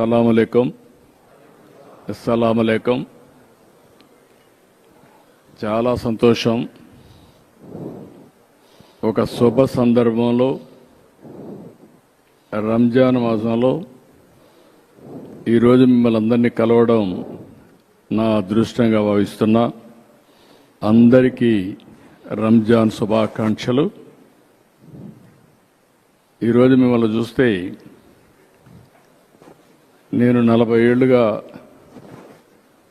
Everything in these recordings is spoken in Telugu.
సలాంకం అస్సలామలైకం చాలా సంతోషం. ఒక శుభ సందర్భంలో రంజాన్ మాసంలో ఈరోజు మిమ్మల్ని అందరినీ కలవడం నా అదృష్టంగా భావిస్తున్నా. అందరికీ రంజాన్ శుభాకాంక్షలు. ఈరోజు మిమ్మల్ని చూస్తే నేను నలభై ఏళ్ళుగా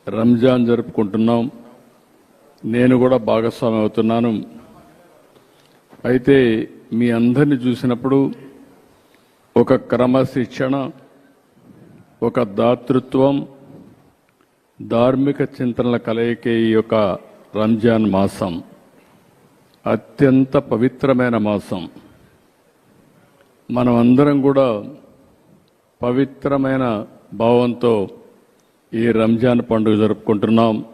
రంజాన్ జరుపుకుంటున్నాం. నేను కూడా భాగస్వామి అవుతున్నాను. అయితే మీ అందరిని చూసినప్పుడు ఒక క్రమశిక్షణ ఒక దాతృత్వం ధార్మిక చింతనల కలయికే ఈ యొక్క రంజాన్ మాసం. అత్యంత పవిత్రమైన మాసం. మనం అందరం కూడా పవిత్రమైన భావంతో ఈ రంజాన్ పండుగ జరుపుకుంటున్నాం.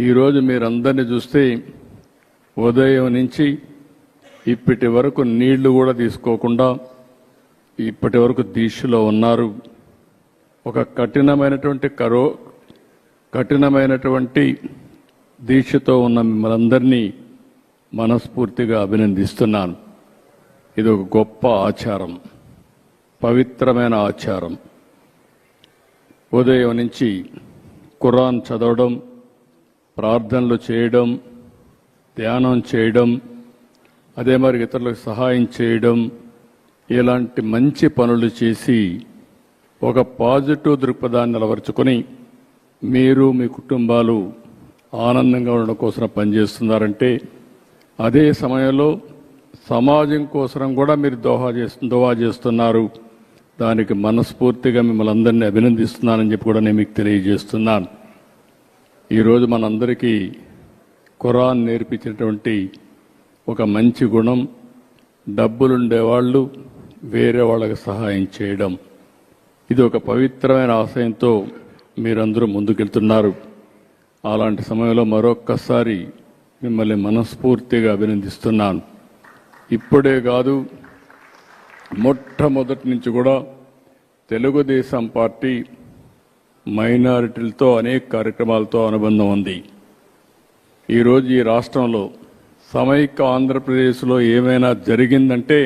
ఈరోజు మీరందరినీ చూస్తే ఉదయం నుంచి ఇప్పటి వరకు నీళ్ళు కూడా తీసుకోకుండా ఇప్పటి వరకు దీక్షలో ఉన్నారు. ఒక కఠినమైనటువంటి కరో కఠినమైనటువంటి దీక్షతో ఉన్న మిమ్మల్ందరినీ మనస్ఫూర్తిగా అభినందిస్తున్నాను. ఇది ఒక గొప్ప ఆచారం. పవిత్రమైన ఆచారం. ఉదయం నుంచి ఖురాన్ చదవడం ప్రార్థనలు చేయడం ధ్యానం చేయడం అదే మరి ఇతరులకు సహాయం చేయడం ఇలాంటి మంచి పనులు చేసి ఒక పాజిటివ్ దృక్పథాన్ని అలవరుచుకొని మీరు మీ కుటుంబాలు ఆనందంగా ఉండడం కోసం పనిచేస్తున్నారంటే అదే సమయంలో సమాజం కోసం కూడా మీరు దోహా చేస్తు దోహా చేస్తున్నారు. దానికి మనస్ఫూర్తిగా మిమ్మల్ని అందరినీ అభినందిస్తున్నానని చెప్పి కూడా నేను మీకు తెలియజేస్తున్నాను. ఈరోజు మనందరికీ ఖురాన్ నేర్పించినటువంటి ఒక మంచి గుణం డబ్బులుండేవాళ్ళు వేరే వాళ్ళకి సహాయం చేయడం. ఇది ఒక పవిత్రమైన ఆశయంతో మీరందరూ ముందుకెళ్తున్నారు. అలాంటి సమయంలో మరొక్కసారి మిమ్మల్ని మనస్ఫూర్తిగా అభినందిస్తున్నాను. ఇప్పుడే కాదు మొట్టమొదటి నుంచి కూడా తెలుగుదేశం పార్టీ మైనారిటీలతో అనేక కార్యక్రమాలతో అనుబంధం ఉంది. ఈరోజు ఈ రాష్ట్రంలో సమైక్య ఆంధ్రప్రదేశ్లో ఏమైనా జరిగిందంటే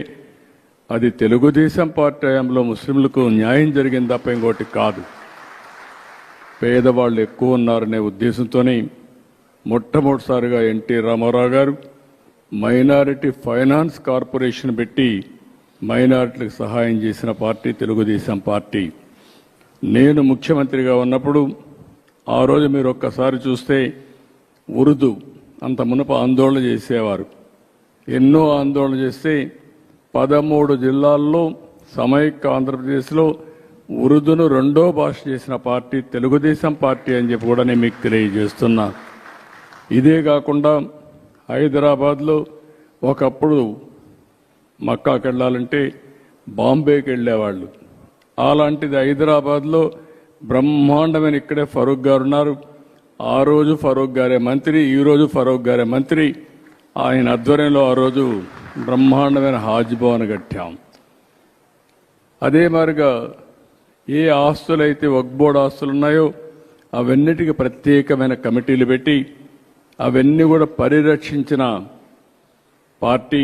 అది తెలుగుదేశం పార్టీ హయాంలో ముస్లింలకు న్యాయం జరిగింది తప్ప ఇంకోటి కాదు. పేదవాళ్ళు ఎక్కువ ఉన్నారనే ఉద్దేశంతోనే మొట్టమొదటిసారిగా ఎన్టీ రామారావు గారు మైనారిటీ ఫైనాన్స్ కార్పొరేషన్ పెట్టి మైనార్టీలకు సహాయం చేసిన పార్టీ తెలుగుదేశం పార్టీ. నేను ముఖ్యమంత్రిగా ఉన్నప్పుడు ఆ రోజు మీరు ఒక్కసారి చూస్తే ఉర్దూ అంత మునప ఆందోళన చేసేవారు. ఎన్నో ఆందోళన చేస్తే పదమూడు జిల్లాల్లో సమైక్య ఆంధ్రప్రదేశ్లో ఉర్దూను రెండో భాష చేసిన పార్టీ తెలుగుదేశం పార్టీ అని చెప్పి కూడా నేను మీకు తెలియజేస్తున్నా. ఇదే కాకుండా హైదరాబాద్లో ఒకప్పుడు మక్కాకి వెళ్ళాలంటే బాంబేకి వెళ్ళేవాళ్ళు అలాంటిది హైదరాబాద్లో బ్రహ్మాండమైన ఇక్కడే ఫరూక్ గారు ఉన్నారు ఆ రోజు ఫరూక్ గారే మంత్రి ఈ రోజు ఫరూక్ గారే మంత్రి. ఆయన ఆధ్వర్యంలో ఆ రోజు బ్రహ్మాండమైన హాజ్ భవన్ కట్టాం. అదే మాదిరిగా ఏ ఆస్తులైతే వక్బోర్డ్ ఆస్తులు ఉన్నాయో అవన్నిటికీ ప్రత్యేకమైన కమిటీలు పెట్టి అవన్నీ కూడా పరిరక్షించిన పార్టీ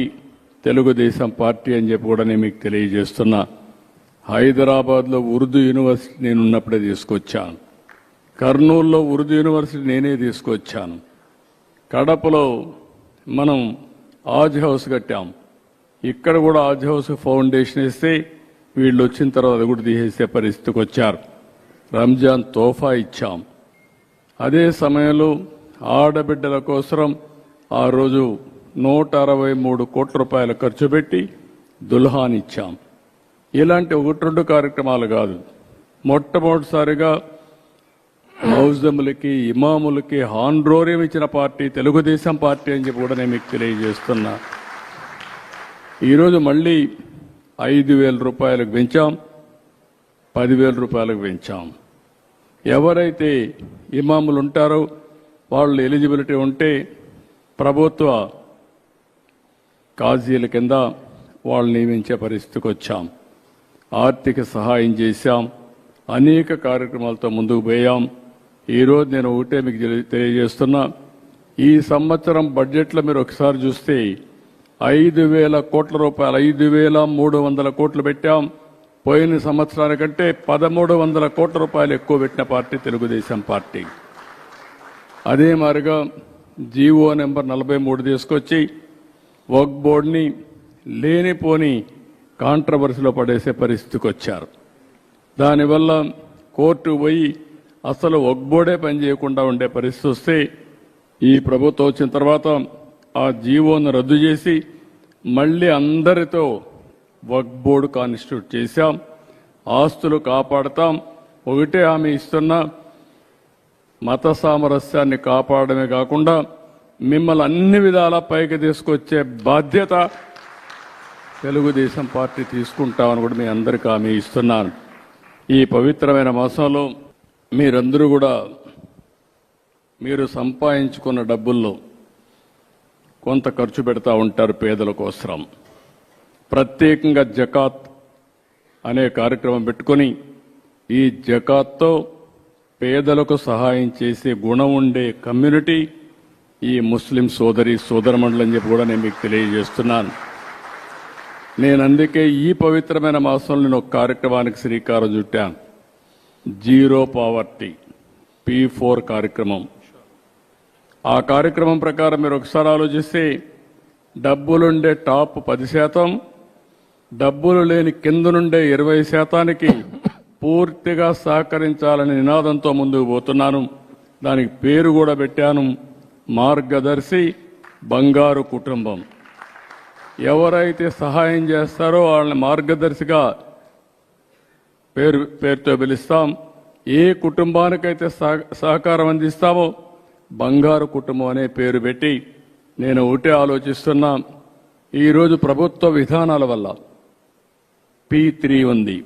తెలుగుదేశం పార్టీ అని చెప్పి కూడా నేను మీకు తెలియజేస్తున్నా. హైదరాబాద్లో ఉర్దూ యూనివర్సిటీ నేను ఉన్నప్పుడే తీసుకొచ్చాను. కర్నూలులో ఉర్దూ యూనివర్సిటీ నేనే తీసుకొచ్చాను. కడపలో మనం ఆజ్ హౌస్ కట్టాం. ఇక్కడ కూడా ఆజ్ హౌస్ ఫౌండేషన్ ఇస్తే వీళ్ళు వచ్చిన తర్వాత అది కూడా తీసేసే పరిస్థితికి వచ్చారు. రంజాన్ తోఫా ఇచ్చాం. అదే సమయంలో ఆడబిడ్డల కోసం ఆ రోజు నూట అరవై మూడు కోట్ల రూపాయలు ఖర్చు పెట్టి దుల్హాన్ ఇచ్చాం. ఇలాంటి ఒకటి రెండు కార్యక్రమాలు కాదు. మొట్టమొదటిసారిగా మౌజములకి ఇమాములకి హాండ్రోరియం ఇచ్చిన పార్టీ తెలుగుదేశం పార్టీ అని చెప్పి కూడా నేను మీకు తెలియజేస్తున్నా. ఈరోజు మళ్ళీ ఐదు వేల రూపాయలకు పెంచాం పదివేల రూపాయలకు పెంచాం. ఎవరైతే ఇమాములు ఉంటారో వాళ్ళు ఎలిజిబిలిటీ ఉంటే ప్రభుత్వ కాజీల కింద వాళ్ళు నియమించే పరిస్థితికి వచ్చాం. ఆర్థిక సహాయం చేశాం. అనేక కార్యక్రమాలతో ముందుకు పోయాం. ఈరోజు నేను ఒకటే మీకు తెలియజేస్తున్నా. ఈ సంవత్సరం బడ్జెట్లో మీరు ఒకసారి చూస్తే ఐదు వేల కోట్ల రూపాయలు ఐదు వేల మూడు వందల కోట్లు పెట్టాం. పోయిన సంవత్సరానికంటే పదమూడు వందల కోట్ల రూపాయలు ఎక్కువ పెట్టిన పార్టీ తెలుగుదేశం పార్టీ. అదే మారిగా జీవో నెంబర్ నలభై మూడు తీసుకొచ్చి వర్క్ బోర్డుని లేనిపోని కాంట్రవర్సీలో పడేసే పరిస్థితికి వచ్చారు దానివల్ల కోర్టు పోయి అసలు వర్క్ బోర్డే పనిచేయకుండా ఉండే పరిస్థితి వస్తే ఈ ప్రభుత్వం వచ్చిన తర్వాత ఆ జీవోను రద్దు చేసి మళ్ళీ అందరితో వర్క్ బోర్డు కాన్స్టిట్యూట్ చేశాం. ఆస్తులు కాపాడతాం. ఒకటే హామీ ఇస్తున్న మత సామరస్యాన్ని కాపాడమే కాకుండా మిమ్మల్ని అన్ని విధాల పైకి తీసుకొచ్చే బాధ్యత తెలుగుదేశం పార్టీ తీసుకుంటామని కూడా మీ అందరికీ హామీ ఇస్తున్నాను. ఈ పవిత్రమైన మాసంలో మీరందరూ కూడా మీరు సంపాదించుకున్న డబ్బుల్లో కొంత ఖర్చు పెడతా ఉంటారు పేదల కోసం ప్రత్యేకంగా జకాత్ అనే కార్యక్రమం పెట్టుకొని ఈ జకాత్తో పేదలకు సహాయం చేసే గుణం ఉండే కమ్యూనిటీ ఈ ముస్లిం సోదరి సోదరమండలి అని చెప్పి కూడా నేను మీకు తెలియజేస్తున్నాను. నేను అందుకే ఈ పవిత్రమైన మాసంలో నేను ఒక కార్యక్రమానికి శ్రీకారం చుట్టాను. జీరో పావర్టీ పీ ఫోర్ కార్యక్రమం. ఆ కార్యక్రమం ప్రకారం మీరు ఒకసారి ఆలోచిస్తే డబ్బులుండే టాప్ పది శాతం డబ్బులు లేని కింద నుండే ఇరవై శాతానికి పూర్తిగా సహకరించాలనే నినాదంతో ముందుకు పోతున్నాను. దానికి పేరు కూడా పెట్టాను. మార్గదర్శి బంగారు కుటుంబం. ఎవరైతే సహాయం చేస్తారో వాళ్ళని మార్గదర్శిగా పేరు పేరుతో పిలుస్తాం. ఏ కుటుంబానికైతే సహ- సహకారం అందిస్తామో బంగారు కుటుంబం అనే పేరు పెట్టి నేను ఒకటే ఆలోచిస్తున్నా. ఈరోజు ప్రభుత్వ విధానాల వల్ల పి త్రీ ఉంది.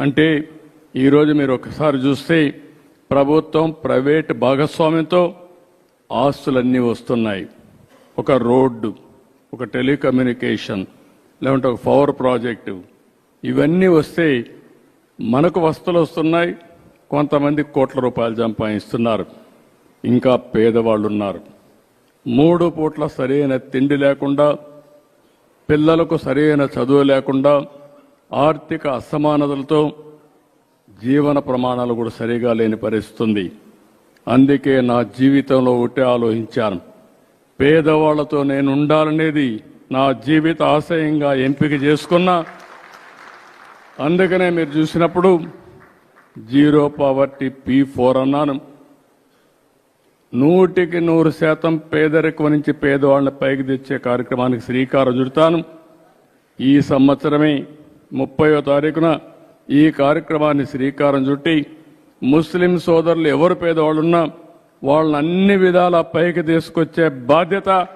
అంటే ఈరోజు మీరు ఒకసారి చూస్తే ప్రభుత్వం ప్రైవేట్ భాగస్వామ్యంతో ఆస్తులన్నీ వస్తున్నాయి. ఒక రోడ్డు ఒక టెలికమ్యూనికేషన్ లేకుంటే ఒక పవర్ ప్రాజెక్టు ఇవన్నీ వస్తే మనకు వస్తువులు వస్తున్నాయి కొంతమంది కోట్ల రూపాయలు సంపాదిస్తున్నారు. ఇంకా పేదవాళ్ళు ఉన్నారు మూడు పూట్ల సరైన తిండి లేకుండా పిల్లలకు సరైన చదువు లేకుండా ఆర్థిక అసమానతలతో జీవన ప్రమాణాలు కూడా సరిగా లేని పరిస్థితుంది. అందుకే నా జీవితంలో ఒకటే ఆలోచించాను. పేదవాళ్ళతో నేను ఉండాలనేది నా జీవిత ఆశయంగా ఎంపిక చేసుకున్నా అందుకనే మీరు చూసినప్పుడు జీరో పావర్టీ పీ ఫోర్ అన్నాను. నూటికి నూరు శాతం పేదరికం నుంచి పేదవాళ్ళని పైకి తెచ్చే కార్యక్రమానికి శ్రీకారం చుడతాను. ఈ సంవత్సరమే ముప్పయో తారీఖున ఈ కార్యక్రమాన్ని శ్రీకారం చుట్టి ముస్లిం సోదరులు ఎవరు పేదవాళ్ళున్నా వాళ్ళని అన్ని విధాల పైకి తీసుకొచ్చే బాధ్యత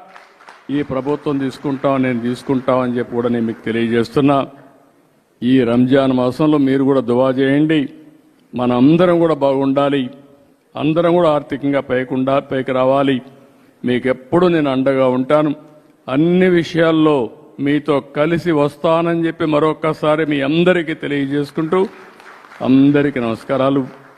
ఈ ప్రభుత్వం తీసుకుంటాం నేను తీసుకుంటామని చెప్పి కూడా నేను మీకు తెలియజేస్తున్నా. ఈ రంజాన్ మాసంలో మీరు కూడా దువా చేయండి. మన అందరం కూడా బాగుండాలి. అందరం కూడా ఆర్థికంగా పైకుండా పైకి రావాలి. మీకు ఎప్పుడు నేను అండగా ఉంటాను. అన్ని విషయాల్లో మీతో కలిసి వస్తానని చెప్పి మరొక్కసారి మీ అందరికీ తెలియజేసుకుంటూ అందరికీ నమస్కారాలు.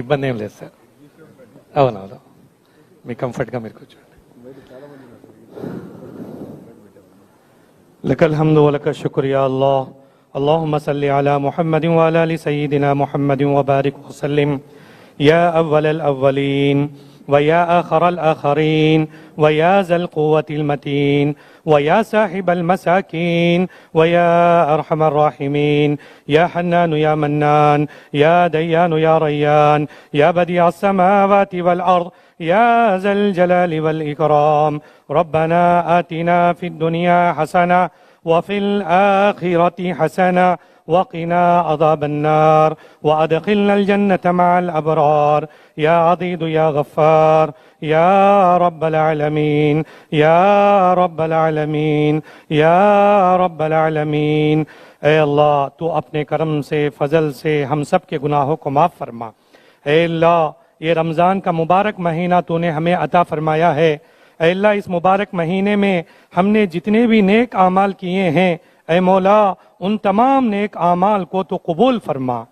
ఇబ్బంది ఏం లేదు సార్ అవునవును మీ కంఫర్ట్గా మీరు కూర్చోండి لك الحمد ولك الشكر يا الله اللهم صل على محمد وعلى ال سيدنا محمد وبارك وسلم يا اول الاولين ويا آخر الآخرين ويا ذا القوة المتين ويا صاحب المساكين ويا أرحم الراحمين. يا حنان يا منان يا ديان يا ريان يا بديع السماوات والأرض يا ذا الجلال والإكرام. ربنا آتنا في الدنيا حسنة وفي الآخرة حسنة وقنا عذاب النار وأدخلنا الجنة مع الأبرار. يا عضيد يا غفار، يا رب العالمين، يا رب العالمين، يا رب العالمين. اے اللہ، تو اپنے کرم سے، فضل سے ہم سب کے گناہوں کو معاف فرما۔ اے اللہ، یہ رمضان کا مبارک مہینہ تو نے ہمیں عطا فرمایا ہے۔ اے اللہ، اس مبارک مہینے میں ہم نے جتنے بھی نیک اعمال کیے ہیں اے مولا، ان تمام نیک اعمال کو تو قبول فرما۔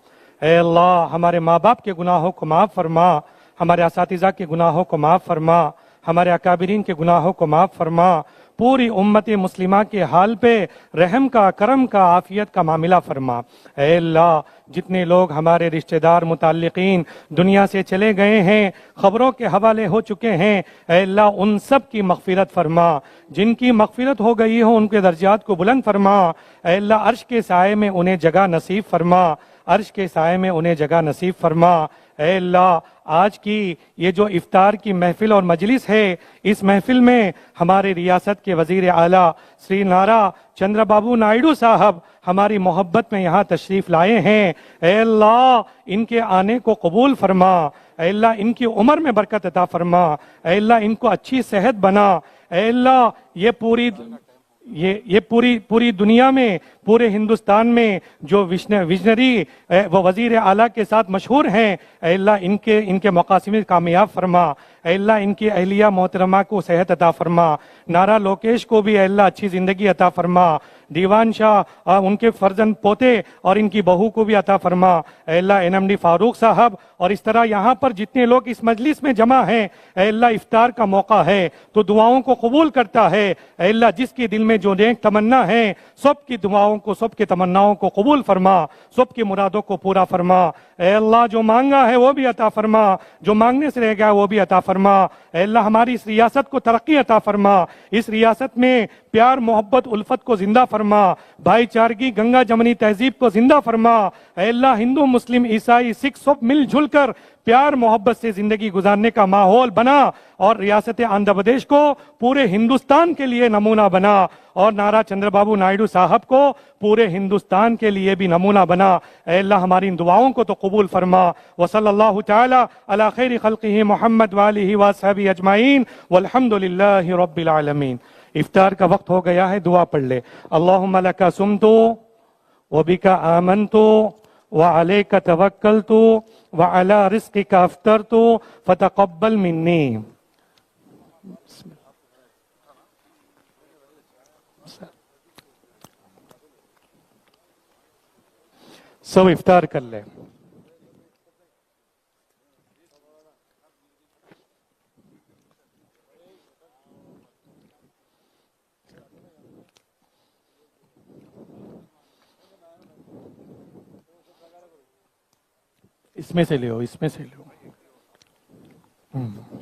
اے اللہ، ہمارے ماں باپ کے گناہوں کو معاف فرما، ہمارے اساتذہ کے گناہوں کو معاف فرما، ہمارے اکابرین کے گناہوں کو معاف فرما۔ پوری امت مسلمہ کے حال پہ رحم کا، کرم کا، عافیت کا معاملہ فرما۔ اے اللہ جتنے لوگ ہمارے رشتہ دار متعلقین دنیا سے چلے گئے ہیں، خبروں کے حوالے ہو چکے ہیں، اے اللہ ان سب کی مغفرت فرما۔ جن کی مغفرت ہو گئی ہو، ان کے درجات کو بلند فرما۔ اے اللہ عرش کے سائے میں انہیں جگہ نصیب فرما۔ عرش کے سائے میں انہیں جگہ نصیب فرما۔ اے اللہ، آج کی یہ جو افطار کی محفل اور مجلس ہے، اس محفل میں ہمارے ریاست کے وزیر اعلیٰ سری نارا چندر بابو نائیڈو صاحب ہماری محبت میں یہاں تشریف لائے ہیں۔ اے اللہ، ان کے آنے کو قبول فرما۔ اے اللہ، ان کی عمر میں برکت عطا فرما۔ اے اللہ، ان کو اچھی صحت بنا۔ اے اللہ، یہ پوری یہ یہ پوری پوری دنیا میں پورے ہندوستان میں جو ویژنری وہ وزیر اعلیٰ کے ساتھ مشہور ہیں، اے اللہ ان کے ان کے مقاصد کامیاب فرما، اے اللہ ان کی اہلیہ محترمہ کو صحت عطا فرما نارا لوکیش کو بھی اے اللہ اچھی زندگی عطا فرما، دیوان شاہ ان کے فرزند پوتے اور ان کی بہو کو بھی عطا فرما، اے اللہ این ایم ڈی فاروق صاحب اور اس طرح یہاں پر جتنے لوگ اس مجلس میں جمع ہیں، اے اللہ افطار کا موقع ہے تو دعاؤں کو قبول کرتا ہے، اے اللہ جس کے دل میں جو نیک تمنا ہے سب کی دعاؤں کو سب کی تمناؤں کو قبول فرما سب کی مرادوں کو پورا فرما۔ اے اللہ، جو مانگا ہے وہ بھی عطا فرما۔ جو مانگنے سے رہ گیا وہ بھی عطا فرما۔ اے اللہ، ہماری اس ریاست کو ترقی عطا فرما۔ اس ریاست میں پیار، محبت، الفت کو زندہ فرما۔ بھائی چارگی، گنگا جمنی تہذیب کو زندہ فرما۔ اے اللہ، ہندو، مسلم، عیسائی، سکھ، سب مل جل کر پیار، محبت سے زندگی گزارنے کا ماحول بنا۔ اور ریاست آندھرا پردیش کو پورے ہندوستان کے لیے نمونہ بنا۔ اور نارا چندر بابو نائیڈو صاحب کو پورے ہندوستان کے لیے بھی نمونہ بنا۔ اے اللہ، ہماری ان دعاؤں کو تو قبول فرما. وصلی اللہ تعالی علی خیر خلقہ محمد والہ وصحبہ اجمعین والحمد للہ رب العالمین إفطار کا وقت ہو گیا ہے دعا پڑھ لے. اللہم لکا سمتو وبك آمنت وعليك توكلت وعلى رزقك أفطرت فتقبل مني سو إفطار کر لے. اس میں سے لو اس میں سے لو ہوں